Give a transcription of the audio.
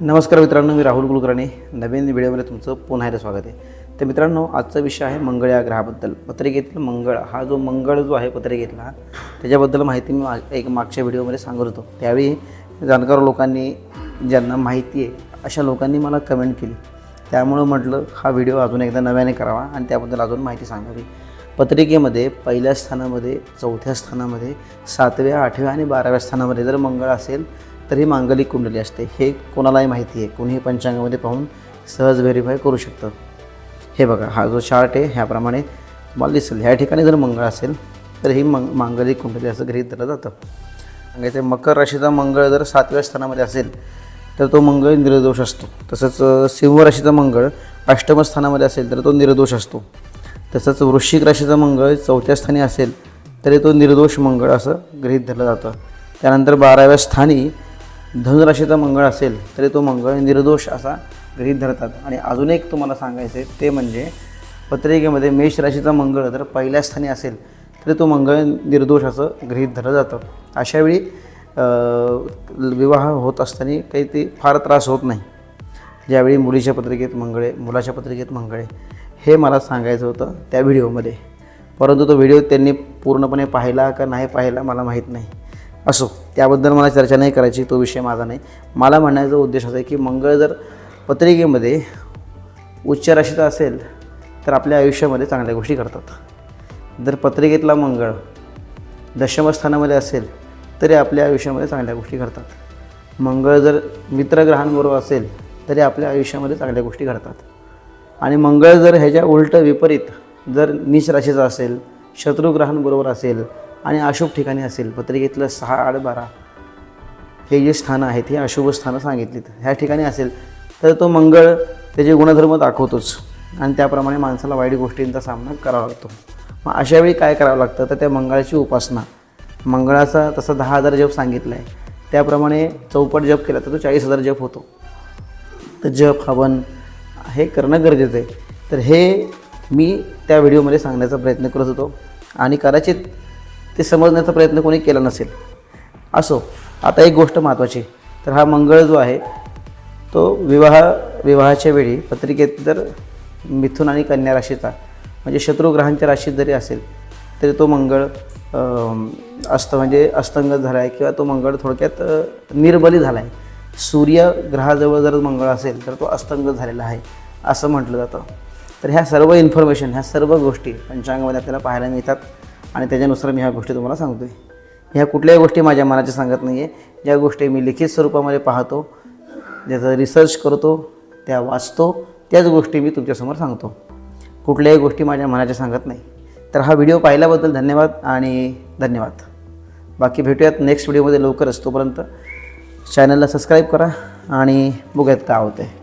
नमस्कार मित्रांनो मी राहुल कुलकर्णी. नवीन व्हिडिओमध्ये तुमचं पुन्हा एकदा स्वागत आहे. तर मित्रांनो आजचा विषय आहे मंगळ या ग्रहाबद्दल. पत्रिकेतील मंगळ हा जो मंगळ जो आहे पत्रिकेतला त्याच्याबद्दल माहिती मी मा- एक मागच्या व्हिडिओमध्ये सांगत होतो. त्यावेळी जाणकार लोकांनी ज्यांना माहिती आहे अशा लोकांनी मला कमेंट केली. त्यामुळं म्हटलं हा व्हिडिओ अजून एकदा नव्याने करावा आणि त्याबद्दल अजून माहिती सांगावी. पत्रिकेमध्ये पहिल्या स्थानामध्ये चौथ्या स्थानामध्ये सातव्या आठव्या आणि बाराव्या स्थानामध्ये जर मंगळ असेल तर ही मांगलिक कुंडली असते. हे कोणालाही माहिती आहे. कोणीही पंचांगामध्ये पाहून सहज व्हेरीफाय करू शकतं. हे बघा हा जो चार्ट आहे ह्याप्रमाणे तुम्हाला दिसेल. ह्या ठिकाणी जर मंगळ असेल तर ही मंग मांगलिक कुंडली असं गृहीत धरलं जातं. सांगायचं मकर राशीचा मंगळ जर सातव्या स्थानामध्ये असेल तर तो मंगळ निर्दोष असतो. तसंच सिंह राशीचा मंगळ अष्टम स्थानामध्ये असेल तर तो निर्दोष असतो. तसंच वृश्चिक राशीचा मंगळ चौथ्या स्थानी असेल तरी तो निर्दोष मंगळ असं गृहीत धरलं जातं. त्यानंतर बाराव्या स्थानी धनुराशीचा मंगळ असेल तरी तो मंगळ निर्दोष असा गृहीत धरतात. आणि अजून एक तुम्हाला सांगायचं आहे ते म्हणजे पत्रिकेमध्ये मेष राशीचा मंगळ जर पहिल्या स्थानी असेल तरी तो मंगळ निर्दोष असं गृहीत धरलं जातं. अशावेळी विवाह होत असताना काही ते फार त्रास होत नाही. ज्यावेळी मुलीच्या पत्रिकेत मंगळे मुलाच्या पत्रिकेत मंगळे हे मला सांगायचं होतं त्या व्हिडिओमध्ये. परंतु तो व्हिडिओ त्यांनी पूर्णपणे पाहिला का नाही पाहिला मला माहीत नाही. असो त्याबद्दल मला चर्चा नाही करायची तो विषय माझा नाही. मला म्हणण्याचा उद्देश असा आहे की मंगळ जर पत्रिकेमध्ये उच्च राशीचा असेल तर आपल्या आयुष्यामध्ये चांगल्या गोष्टी करतात जर पत्रिकेतला मंगळ दशमस्थानामध्ये असेल तरी आपल्या आयुष्यामध्ये चांगल्या गोष्टी घडतात. मंगळ जर मित्रग्रहांबरोबर असेल तरी आपल्या आयुष्यामध्ये चांगल्या गोष्टी घडतात. आणि मंगळ जर ह्याच्या उलट विपरीत जर नीच राशीचा असेल शत्रुग्रहांबरोबर असेल आणि अशुभ ठिकाणी असेल पत्रिकेतलं सहा आठ बारा हे जे स्थानं आहेत हे अशुभ स्थानं सांगितलीत. ह्या ठिकाणी असेल तर तो मंगळ त्याचे गुणधर्म दाखवतोच. आणि त्याप्रमाणे माणसाला वाईट गोष्टींचा सामना करावा लागतो. मग अशावेळी काय करावं लागतं? तर त्या मंगळाची उपासना. मंगळाचा तसा दहा हजार जप सांगितला आहे त्याप्रमाणे चौपट जप केला तर तो चाळीस हजार जप होतो. तर जप हवन हे करणं गरजेचं आहे. तर हे मी त्या व्हिडिओमध्ये सांगण्याचा प्रयत्न करत होतो. आणि कदाचित ते समजण्याचा प्रयत्न कोणी केला नसेल. असो आता एक गोष्ट महत्त्वाची तर हा मंगळ जो आहे तो विवाह विवाहाच्या वेळी पत्रिकेत जर मिथून आणि कन्या राशीचा म्हणजे शत्रुग्रहांच्या राशीत जरी असेल तरी तो मंगळ अस्त म्हणजे अस्तंगत झाला आहे किंवा तो मंगळ थोडक्यात निर्बली झाला आहे सूर्य ग्रहाजवळ जर मंगळ असेल तर तो अस्तंगत झालेला आहे असं म्हटलं जातं. तर ह्या सर्व इन्फॉर्मेशन ह्या सर्व गोष्टी पंचांगामध्ये आपल्याला पाहायला मिळतात. आणि त्याच्यानुसार मी ह्या गोष्टी तुम्हाला सांगतो आहे ह्या कुठल्याही गोष्टी माझ्या मनाच्या सांगत नाही आहे ज्या गोष्टी मी लिखित स्वरूपामध्ये पाहतो ज्याचा रिसर्च करतो त्या वाचतो त्याच गोष्टी मी तुमच्यासमोर सांगतो. कुठल्याही गोष्टी माझ्या मनाच्या सांगत नाही. तर हा व्हिडिओ पाहिल्याबद्दल धन्यवाद आणि धन्यवाद. बाकी भेटूयात नेक्स्ट व्हिडिओमध्ये लवकरच. तोपर्यंत चॅनलला सबस्क्राईब करा आणि बघूयात का होतं आहे